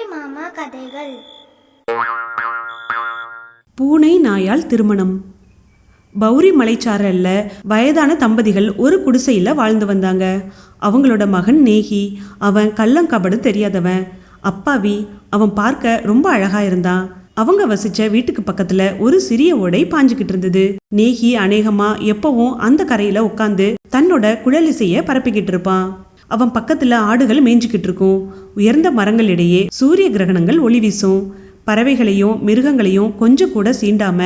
பவுரி மாமா கதைகள். பூனை நாயால் திருமணம். பௌரி மலைச்சாரல்ல வயதான தம்பதிகள் ஒரு குடிசையில் வாழ்ந்து வந்தாங்க. அவங்களோட மகன் நேகி அவன் கள்ளங்கபடு தெரியாதவன். அப்பாவி அவன் பார்க்க ரொம்ப அழகா இருந்தான். அவங்க வசிச்ச வீட்டுக்கு பக்கத்துல ஒரு சிறிய ஓடை பாஞ்சுக்கிட்டு இருந்தது. நேகி அநேகமா எப்பவும் அந்த கரையில உட்காந்து தன்னோட குழலிசைய பரப்பிக்கிட்டு இருப்பான். அவன் பக்கத்துல ஆடுகள் மேய்ஞ்சிக்கிட்டு இருக்கும். உயர்ந்த மரங்களிடையே சூரிய கிரகணங்கள் ஒளி வீசும். பறவைகளையும் மிருகங்களையும் கொஞ்சம் கூட சீண்டாம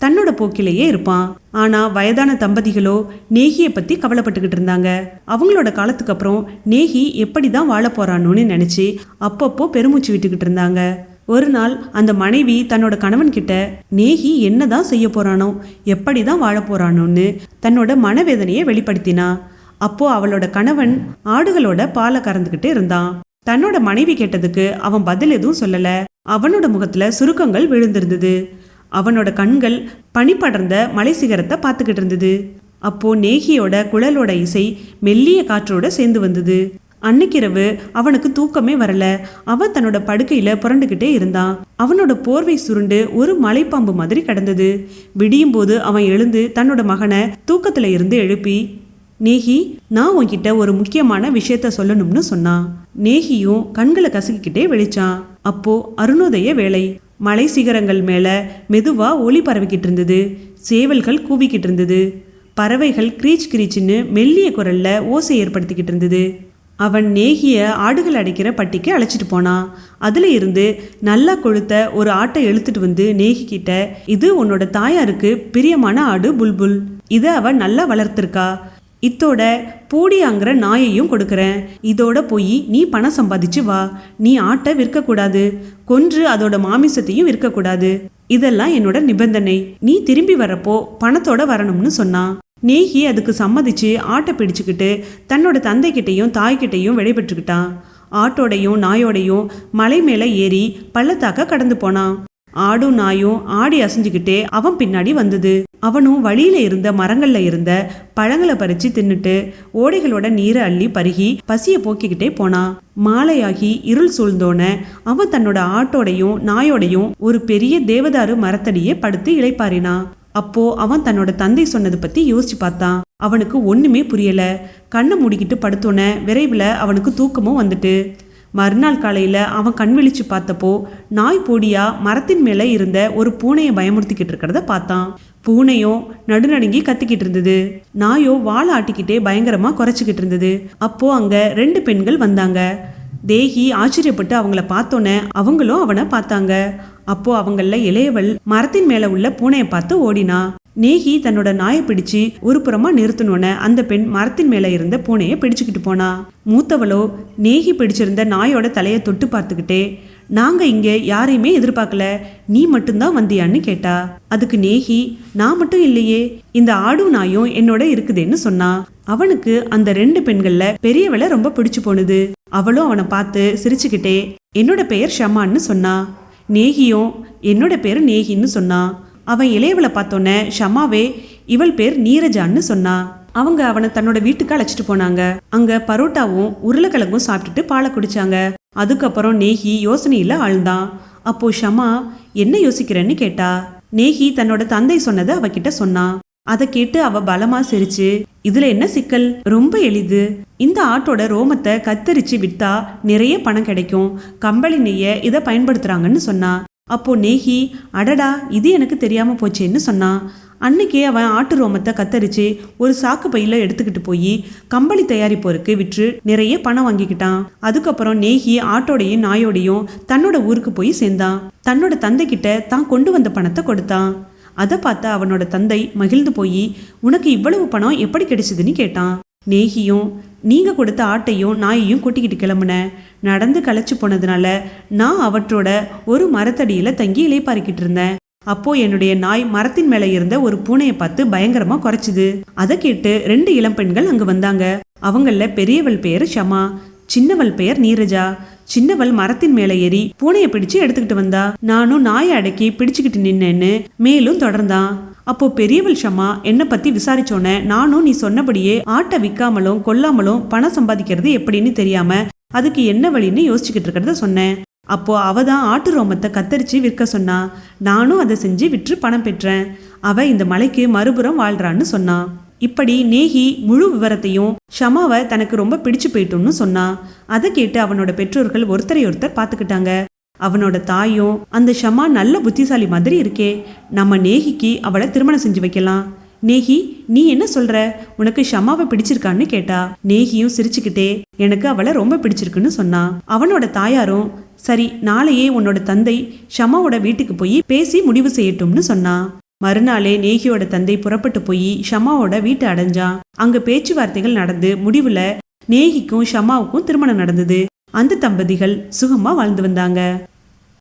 தன்னோட போக்கிலேயே இருப்பான். ஆனா வயதான தம்பதிகளோ நேகியை பத்தி கவலைப்பட்டுக்கிட்டு இருந்தாங்க. அவங்களோட காலத்துக்கு அப்புறம் நேகி எப்படிதான் வாழ போறானோன்னு நினைச்சு அப்பப்போ பெருமூச்சு விட்டுக்கிட்டு இருந்தாங்க. ஒரு நாள் அந்த மனைவி தன்னோட கணவன் கிட்ட நேகி என்னதான் செய்ய போறானோ எப்படிதான் வாழ போறானோன்னு தன்னோட மனவேதனையை வெளிப்படுத்தினா. அப்போ அவளோட கணவன் ஆடுகளோட பாலை கறந்துகிட்டு இருந்தான். தன்னோட மனைவி கேட்டதுக்கு அவன் பதில் எதுவும் சொல்லல. அவனோட முகத்துல சுருக்கங்கள் விழுந்திருந்தது. அவனோட கண்கள் பனி படர்ந்த மலை சிகரத்தை பார்த்துக்கிட்டு இருந்தது. அப்போ நேகியோட குழலோட இசை மெல்லிய காற்றோட சேர்ந்து வந்தது. அன்னைக்கிரவு அவனுக்கு தூக்கமே வரல. அவன் தன்னோட படுக்கையில புரண்டுகிட்டே இருந்தான். அவனோட போர்வை சுருண்டு ஒரு மலைப்பாம்பு மாதிரி கிடந்தது. விடியும் போது அவன் எழுந்து தன்னோட மகனை தூக்கத்துல இருந்து எழுப்பி நேஹி நான் உன்கிட்ட ஒரு முக்கியமான விஷயத்த சொல்லணும்னு சொன்னான் நேஹியும் கண்களை கசக்கிக்கிட்டே வெளிச்சான் அப்போ அருணோதய வேலை. மலை சிகரங்கள் மேல மெதுவா ஒளி பரவிக்கிட்டு இருந்தது. சேவல்கள் கூவிக்கிட்டு இருந்தது. பறவைகள் கிரீச் கிரீச்சின்னு மெல்லிய குரல்ல ஓசை ஏற்படுத்திக்கிட்டு இருந்தது. அவன் நேகிய ஆடுகள் அடைக்கிற பட்டிக்கு அழைச்சிட்டு போனான் அதுல இருந்து நல்லா கொழுத்த ஒரு ஆட்டை எழுத்துட்டு வந்து நேகி கிட்ட இது உன்னோட தாயாருக்கு பிரியமான ஆடு புல்புல். இதை அவன் நல்லா வளர்த்துருக்கா. இத்தோட பூடியாங்கிற நாயையும் கொடுக்குறேன். இதோட போய் நீ பணம் சம்பாதிச்சு வா. நீ ஆட்டை விற்கக்கூடாது. கொன்று அதோட மாமிசத்தையும் விற்கக்கூடாது. இதெல்லாம் என்னோட நிபந்தனை. நீ திரும்பி வரப்போ பணத்தோட வரணும்னு சொன்னான் நேகி அதுக்கு சம்மதிச்சு ஆட்டை பிடிச்சுக்கிட்டு தன்னோட தந்தைக்கிட்டையும் தாய்கிட்டையும் விடைபெற்றுக்கிட்டான் ஆட்டோடையும் நாயோடையும் மலை மேலே ஏறி பள்ளத்தாக்க கடந்து போனான் ஆடும் நாயும் ஆடி அசைஞ்சுக்கிட்டே அவன் பின்னாடி வந்தது. அவனும் வழியில இருந்த மரங்கள்ல இருந்த பழங்களை பறிச்சு தின்னுட்டு ஓடைகளோட நீரை அள்ளி பருகி பசிய போக்கிக்கிட்டே போனான் மாலையாகி இருள் சூழ்ந்தோன அவன் தன்னோட ஆட்டோடையும் நாயோடையும் ஒரு பெரிய தேவதாரு மரத்தடியே படுத்து இளைப்பாறினான் அப்போ அவன் தன்னோட தந்தை சொன்னது பத்தி யோசிச்சு பார்த்தான். அவனுக்கு ஒண்ணுமே புரியல. கண்ணை மூடிக்கிட்டு படுத்தோன விரைவில் அவனுக்கு தூக்கமும் வந்துட்டு. மறுநாள் காலையில அவன் கண் விழிச்சு பார்த்தப்போ நாய் பொடியா மரத்தின் மேல இருந்த ஒரு பூனையை பயமுறுத்திக்கிட்டு இருக்கிறத பார்த்தான். பூனையும் நடுநடுங்கி கத்திக்கிட்டு இருந்தது. நாயோ வாழை ஆட்டிக்கிட்டே பயங்கரமா குறைச்சிக்கிட்டு இருந்தது. அப்போ அங்க ரெண்டு பெண்கள் வந்தாங்க. தேகி ஆச்சரியப்பட்டு அவங்கள பார்த்தோன்னே அவங்களும் அவனை பார்த்தாங்க. அப்போ அவங்கள இளையவள் மரத்தின் மேல உள்ள பூனையை பார்த்து ஓடினா. நேகி தன்னோட நாயை பிடிச்சு ஒரு புறமா நிறுத்தினோன்னே அந்த பெண் மரத்தின் மேல இருந்த பூனையை பிடிச்சுக்கிட்டு போனா. மூத்தவளோ நேகி பிடிச்சிருந்த நாயோட தலையை தொட்டு பார்த்துக்கிட்டே நாங்கள் இங்கே யாரையுமே எதிர்பார்க்கல. நீ மட்டும்தான் வந்தியான்னு கேட்டா. அதுக்கு நேகி நான் மட்டும் இல்லையே. இந்த ஆடும் நாயும் என்னோட இருக்குதேன்னு சொன்னா. அவனுக்கு அந்த ரெண்டு பெண்கள்ல பெரியவளை ரொம்ப பிடிச்சு போனது. அவளும் அவனை பார்த்து சிரிச்சுக்கிட்டே என்னோட பெயர் ஷமான்னு சொன்னா. நேகியும் என்னோட பேர் நேகின்னு சொன்னான் அவன் இளையவளை பார்த்தோன்னே ஷமாவே இவள் பேர் நீரஜான்னு சொன்னா. அவங்க அவனை தன்னோட வீட்டுக்கு அழைச்சிட்டு போனாங்க. அங்க பரோட்டாவும் உருளைக்கிழங்கும் சாப்பிட்டுட்டு பாலை குடிச்சாங்க. அதுக்கப்புறம் நேகி யோசனையில ஆழ்ந்தான் அப்போ ஷமா என்ன யோசிக்கிறேன்னு கேட்டா? நேகி தன்னோட தந்தை சொன்னதை அவகிட்ட சொன்னான் அதை கேட்டு அவ பலமா சிரிச்சு இதுல என்ன சிக்கல்? ரொம்ப எளிது. இந்த ஆட்டோட ரோமத்தை கத்தரிச்சு வித்தா நிறைய பணம் கிடைக்கும். கம்பளி நெய்ய இதை பயன்படுத்துறாங்கன்னு சொன்னா. அப்போ நேகி அடடா இது எனக்கு தெரியாம போச்சேன்னு சொன்னான் அன்னைக்கே அவன் ஆட்டு ரோமத்தை கத்தரிச்சு ஒரு சாக்கு பையில எடுத்துக்கிட்டு போய் கம்பளி தயாரிப்போருக்கு விற்று நிறைய பணம் வாங்கிக்கிட்டான். அதுக்கப்புறம் நேகி ஆட்டோடையும் நாயோடையும் தன்னோட ஊருக்கு போய் சேர்ந்தான். தன்னோட தந்தை கிட்ட தான் கொண்டு வந்த பணத்தை கொடுத்தான். அதை பார்த்த அவனோட தந்தை மகிழ்ந்து போய் உனக்கு இவ்வளவு பணம் எப்படி கிடைச்சதுன்னு கேட்டான். நேகியும் நீங்கள் கொடுத்த ஆட்டையும் நாயையும் கூட்டிக்கிட்டு கிளம்புன. நடந்து களைச்சி போனதுனால நான் அவற்றோட ஒரு மரத்தடியில் தங்கி இலைப்பாரிக்கிட்டு இருந்தேன். அப்போ என்னுடைய நாய் மரத்தின் மேல இருந்த ஒரு பூனையை பார்த்து பயங்கரமா குறைச்சுது. அதை கேட்டு ரெண்டு இளம் பெண்கள் அங்க வந்தாங்க. அவங்கள பெரியவள் பெயர் ஷமா சின்னவள் பெயர் நீரஜா. சின்னவள் மரத்தின் மேல ஏறி பூனையை பிடிச்சு எடுத்துக்கிட்டு வந்தா. நானும் நாயை அடக்கி பிடிச்சுக்கிட்டு நின்னேன்னு மேலும் தொடர்ந்தான். அப்போ பெரியவள் ஷமா என்னை பத்தி விசாரிச்சோன்னே நானும் நீ சொன்னபடியே ஆட்டை விற்காமலும் கொல்லாமலும் பணம் சம்பாதிக்கிறது எப்படின்னு தெரியாம அதுக்கு என்ன வழின்னு யோசிச்சுக்கிட்டு இருக்கிறத சொன்னேன். அப்போது அவ தான் ஆட்டு ரோமத்தை கத்தரிச்சு விற்க சொன்னா நானும் அதை செஞ்சு விற்று பணம் பெற்றேன். அவள் இந்த மலைக்கு மறுபுறம் வாழ்கிறான்னு சொன்னான் இப்படி நேஹி முழு விவரத்தையும் ஷமாவை தனக்கு ரொம்ப பிடிச்சு போயிட்டோம்னு சொன்னா. அதை கேட்டு அவனோட பெற்றோர்கள் ஒருத்தரை ஒருத்தர் பார்த்துக்கிட்டாங்க. அவனோட தாயும் அந்த ஷமா நல்ல புத்திசாலி மாதிரி இருக்கே. நம்ம நேகிக்கு அவளை திருமணம் செஞ்சு வைக்கலாம். நேஹி நீ என்ன சொல்ற? உனக்கு ஷமாவை பிடிச்சிருக்கான்னு கேட்டா. நேஹியும் சிரிச்சுக்கிட்டே எனக்கு அவளை ரொம்ப பிடிச்சிருக்குன்னு சொன்னா. அவனோட தாயாரும் சரி நாளையே உன்னோட தந்தை ஷமாவோட வீட்டுக்கு போய் பேசி முடிவு செய்யட்டும்னு சொன்னா. மறுநாளே நேகியோட தந்தை புறப்பட்டு போய் ஷமாவோட வீட்டை அடைஞ்சான் அங்க பேச்சுவார்த்தைகள் நடந்து முடிவுல நேகிக்கும் ஷமாவுக்கும் திருமணம் நடந்தது. அந்த தம்பதிகள் சுகமா வாழ்ந்து வந்தாங்க.